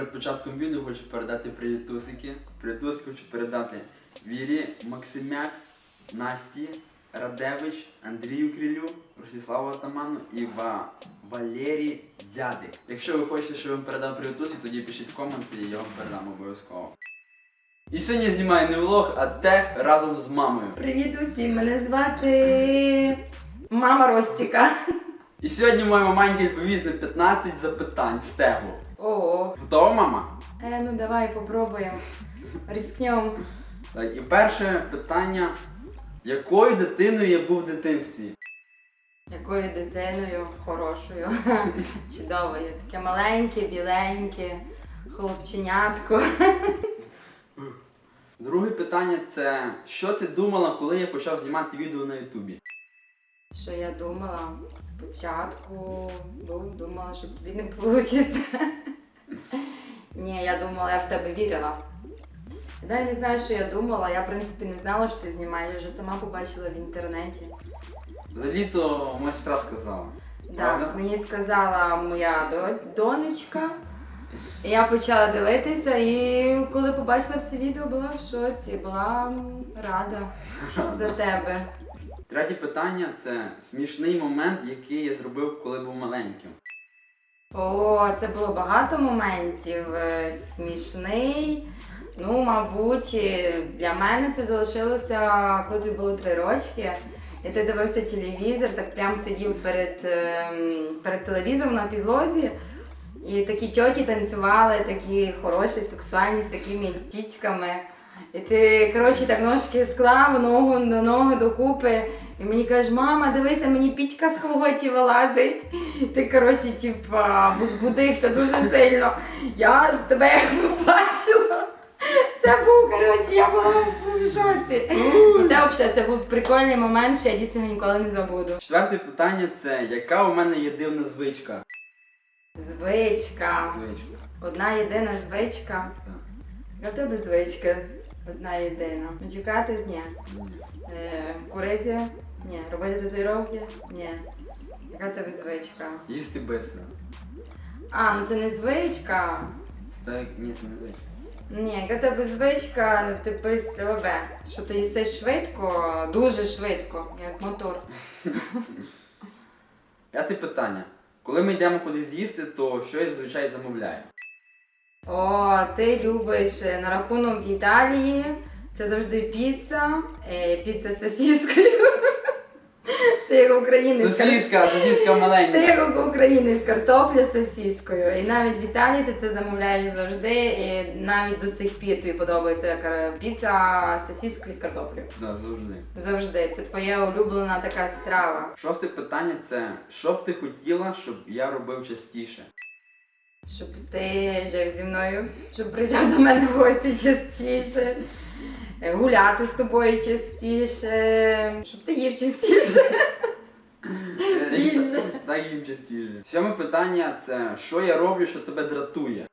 перед початком відео хочу передати привітусики. Привітусики хочу передати Вірі Максимяк, Насті Радевич, Андрію Крилю, Ростиславу Атаману і Ва... Валерій Дзядик. Якщо ви хочете, щоб я вам передав привітусик, тоді пишіть коменти і я вам передам обов'язково. І сьогодні я знімаю не влог, а тег разом з мамою. Привіт усім! Мене звати мама Ростіка. І сьогодні моя маманька відповість на 15 запитань з тегу. Ого. Готова, мама? Е, ну давай попробуємо. Рискнем. Так, і перше питання. Якою дитиною я був в дитинстві? Якою дитиною хорошою, чудовою. Таке маленьке, біленьке, хлопченятко. Друге питання це що ти думала, коли я почав знімати відео на Ютубі? Що я думала? Спочатку ну, думала, що тобі не вийде. Ні, я думала, я в тебе вірила. Я навіть не знаю, що я думала. Я, в принципі, не знала, що ти знімаєш, вже сама побачила в інтернеті. Взагалі-то моя сестра сказала. Да, Правда? мені сказала моя до- донечка. І Я почала дивитися, і коли побачила все відео, була в шоці, була м, рада за тебе. Третє питання це смішний момент, який я зробив, коли був маленьким. О, це було багато моментів. е, Смішний. Ну, мабуть, для мене це залишилося, коли тобі було три рочки. І ти дивився телевізор, так прям сидів перед, ем, перед телевізором на підлозі. І такі тьоті танцювали, такі хороші, сексуальні, з такими тіцьками. І ти, коротше, так ножки склав, ногу на ногу докупи. І мені кажеш, мама, дивися, мені пічка з колготі вилазить. Ти, коротше, типа, возбудився дуже сильно. Я тебе як побачила. Це був, коротше, я була в шоці. Це взагалі це був прикольний момент, що я дійсно його ніколи не забуду. Четверте питання це яка у мене є дивна звичка? Звичка. Звичка. Одна єдина звичка. Так. Яка в тебе звичка? Одна єдина. Чекати ні. Е, курити? Ні. Робити татуїровки? Ні. Яка тебе звичка? Їсти швидко. А, ну це не звичка. Це так, ні, це не звичка. Ні, яка тебе звичка, типу СТВБ. Що ти їси швидко, дуже швидко, як мотор. П'яте питання. Коли ми йдемо кудись з'їсти, то що я зазвичай замовляю? О, ти любиш е, на рахунок Італії. Це завжди піца, е, піца з сосіскою. Ти як українець. Сосіска, сосіска Ти маленька. як українець картопля з сосіскою. І навіть в Італії ти це замовляєш завжди. І навіть до сих пір тобі подобається піца з сосіскою і з картоплею. Да, завжди. Завжди. Це твоя улюблена така страва. Шосте питання це що б ти хотіла, щоб я робив частіше? Щоб ти жив зі мною, щоб приїжджав до мене в гості частіше, е, гуляти з тобою частіше, щоб ти їв частіше. Дай їм частіше. Сьоме питання це що я роблю, що тебе дратує?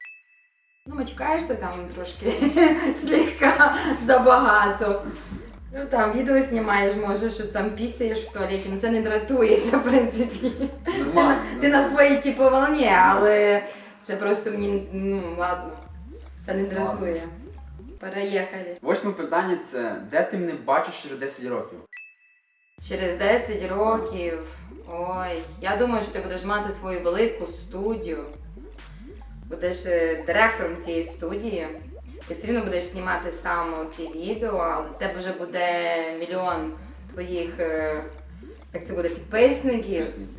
Ну, матюкаєшся там трошки слегка забагато. Ну там відео знімаєш, може, що там пісяєш в туалеті, ну це не дратується, в принципі. Ти Нормально. ти на своїй типу волні, але це просто мені, ну ладно, це не дратує. Переїхали. Восьме питання це де ти мене бачиш через 10 років? Через 10 років. Ой, я думаю, що ти будеш мати свою велику студію. Будеш е, директором цієї студії. Ти все рівно будеш знімати сам ці відео, але в тебе вже буде мільйон твоїх е, як це буде, підписників. Поясніть.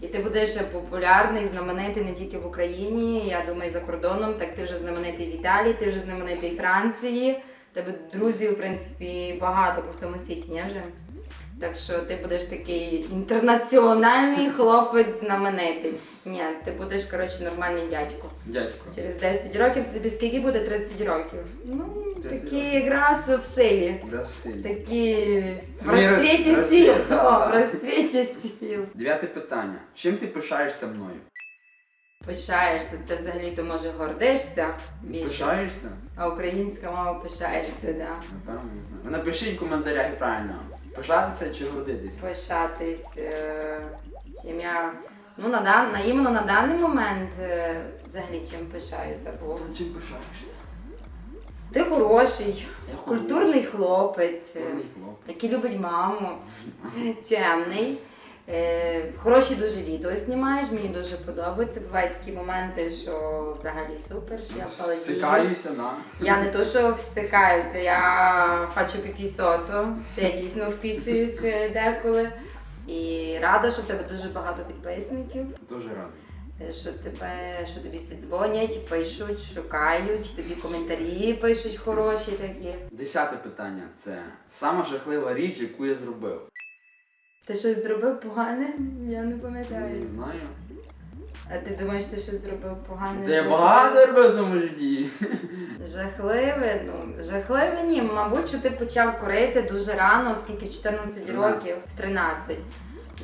І ти будеш популярний, знаменитий не тільки в Україні, я думаю, за кордоном. Так ти вже знаменитий в Італії, ти вже знаменитий в Франції. Тебе друзів, в принципі, багато по всьому світі, ні вже? Так що ти будеш такий інтернаціональний хлопець знаменитий. Ні, ти будеш, коротше, нормальний дядько. Дядько. Через 10 років це тобі скільки буде 30 років? Ну, 30 такі якраз в силі. Раз в силі. Такі в розцвіті сіл. О, в розцвіті сіл. Дев'яте питання. Чим ти пишаєшся мною? Пишаєшся, це взагалі то може гордишся більше. Пишаєшся? А українська мова пишаєшся, да. Напевно, не знаю. Напишіть в коментарях правильно. Пишатися чи гордитися? Пишатись. Е... Чим я Ну, на, дан... на, іменно на даний момент е, взагалі чим пишаюся, бо Чим пишаєшся? ти хороший, Я культурний хлопець, е, Культурний хлопець. який любить маму, чемний. Е, хороші дуже відео знімаєш, мені дуже подобається. Бувають такі моменти, що взагалі супер, що я паладію. Всикаюся, да. Я не то, що всикаюся, я хочу піпісоту. Це я дійсно вписуюсь е, деколи. І рада, що в тебе дуже багато підписників. Дуже радий. е, Що тебе, що тобі всі дзвонять, пишуть, шукають, тобі коментарі пишуть хороші такі. Десяте питання це сама жахлива річ, яку я зробив. Ти щось зробив погане? Я не пам'ятаю. Не знаю. А ти думаєш, ти щось зробив погане? Та я Жахливе? багато робив в своєму житті. Жахливе, ну жахливе ні. Мабуть, що ти почав курити дуже рано, оскільки в 14 13. років, в 13.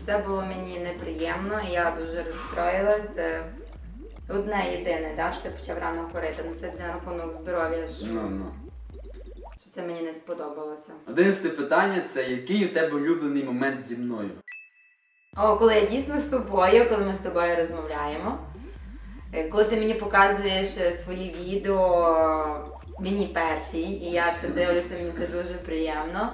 Це було мені неприємно, і я дуже розстроїлась. Е, Одне єдине, да, що ти почав рано курити. Ну це для рахунок здоров'я, що, Ну, ну. Це мені не сподобалося. Одинадцяте питання це який у тебе улюблений момент зі мною? О, коли я дійсно з тобою, коли ми з тобою розмовляємо. Е, Коли ти мені показуєш е, свої відео, мені перші, і я це дивлюся, мені це дуже приємно.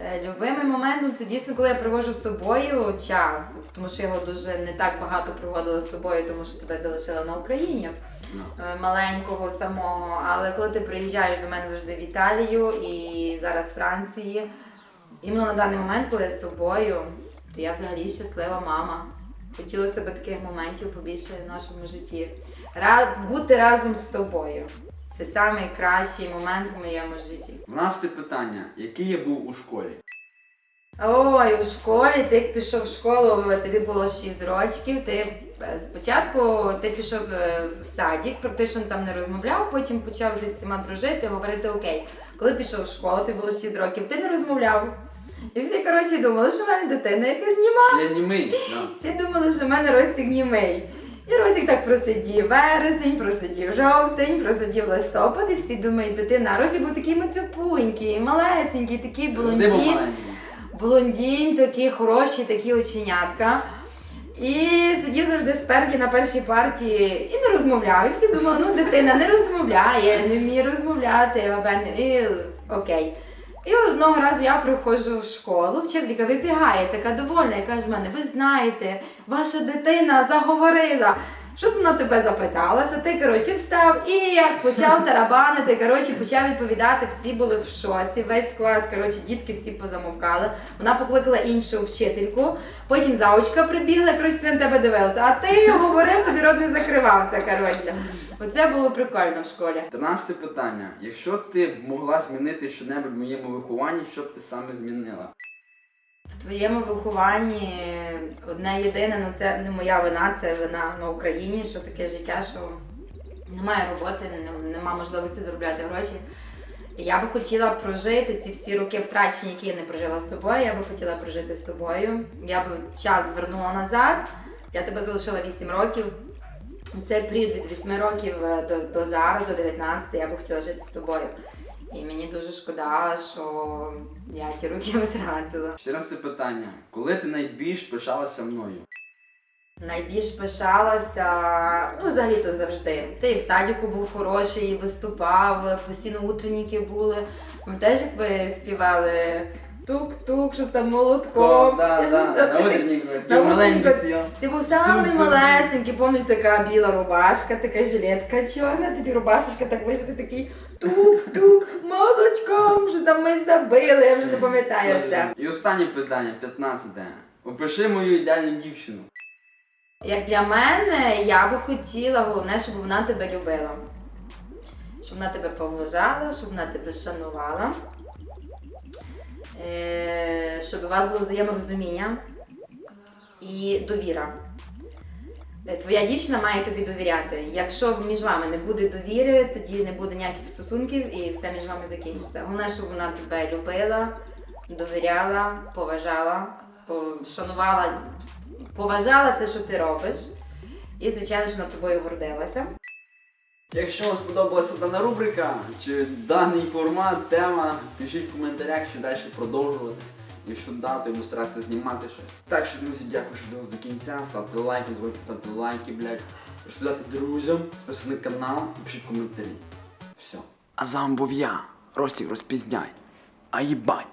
Е, Любимий момент ну, це дійсно, коли я проводжу з тобою час, тому що я його дуже не так багато проводила з тобою, тому що тебе залишила на Україні маленького самого. Але коли ти приїжджаєш до мене завжди в Італію і зараз в Франції, іменно на даний момент, коли я з тобою, то я взагалі щаслива мама. Хотілося б таких моментів побільше в нашому житті. Ра- бути разом з тобою. Це найкращий момент в моєму житті. 12 питання. Який я був у школі? Ой, у школі ти пішов в школу, тобі було 6 років. Ти е, спочатку ти пішов е, в садик, практично там не розмовляв, потім почав зі всіма дружити, говорити окей. Коли пішов в школу, ти було 6 років, ти не розмовляв. І всі коротше думали, що в мене дитина якась німа. Я німий. Да. Всі думали, що в мене Ростік німий. І Ростік так просидів вересень, просидів жовтень, просидів листопад, і всі думають, дитина. А Ростік був такий мацюпунький, малесенький, такий Завжди був блондін. маленький. Блондін, такі хороші, такі оченятка. І сидів завжди спереді на першій партії і не розмовляв. І всі думали, ну дитина не розмовляє, не вміє розмовляти, і окей. І одного разу я приходжу в школу, вчителька вибігає, така довольна, і каже в мене, ви знаєте, ваша дитина заговорила. Щось вона тебе запиталася, ти коротше встав і як почав тарабанити, коротше, почав відповідати, всі були в шоці, весь клас, коротше, дітки всі позамовкали. Вона покликала іншу вчительку, потім заучка прибігла, коротше, на тебе дивилася. А ти говорив, тобі рот не закривався. Коротше. Оце було прикольно в школі. 13 питання. Якщо ти б могла змінити щонебудь в моєму вихованні, що б ти саме змінила? Твоєму вихованні одне єдине, ну це не моя вина, це вина на Україні, що таке життя, що немає роботи, немає нема можливості заробляти гроші. Я би хотіла прожити ці всі роки втрачені, які я не прожила з тобою. Я би хотіла прожити з тобою. Я би час звернула назад. Я тебе залишила 8 років. Цей період від 8 років е, до, до зараз, до 19, я би хотіла жити з тобою. І мені дуже шкода, що я ті роки втратила. 14 питання. Коли ти найбільш пишалася мною? Найбільш пишалася, ну взагалі то завжди. Ти і в садіку був хороший, і виступав, постійно утренніки були. Ми теж як ви співали тук-тук, що там молотком. да, Щось да, там на таке. утреннику, На маленький утреннику. стояв. Ти був самий Тук-тук. малесенький, пам'ятаю, така біла рубашка, така жилетка чорна, тобі рубашечка так вийшла, ти такий тук-тук, молочком, що там ми забили, я вже не пам'ятаю це. І останнє питання, 15. Опиши мою ідеальну дівчину. Як для мене, я би хотіла, головне, щоб вона тебе любила. Щоб вона тебе поважала, щоб вона тебе шанувала. Е, щоб у вас було взаєморозуміння і довіра. Е, Твоя дівчина має тобі довіряти. Якщо між вами не буде довіри, тоді не буде ніяких стосунків і все між вами закінчиться. Головне, щоб вона тебе любила, довіряла, поважала, по- шанувала, поважала це, що ти робиш. І, звичайно, над тобою гордилася. Якщо вам сподобалася дана рубрика чи даний формат, тема, пишіть в коментарях, що далі продовжувати. Якщо да, то йому старатися знімати щось. Так що, друзі, дякую, що дивились до кінця. Ставте лайки, не забудьте ставити лайки, блядь. Розповідати друзям, підписуйтесь на канал і пишіть коментарі. Все. А з вами був я, Ростік розпізняй. А їбать.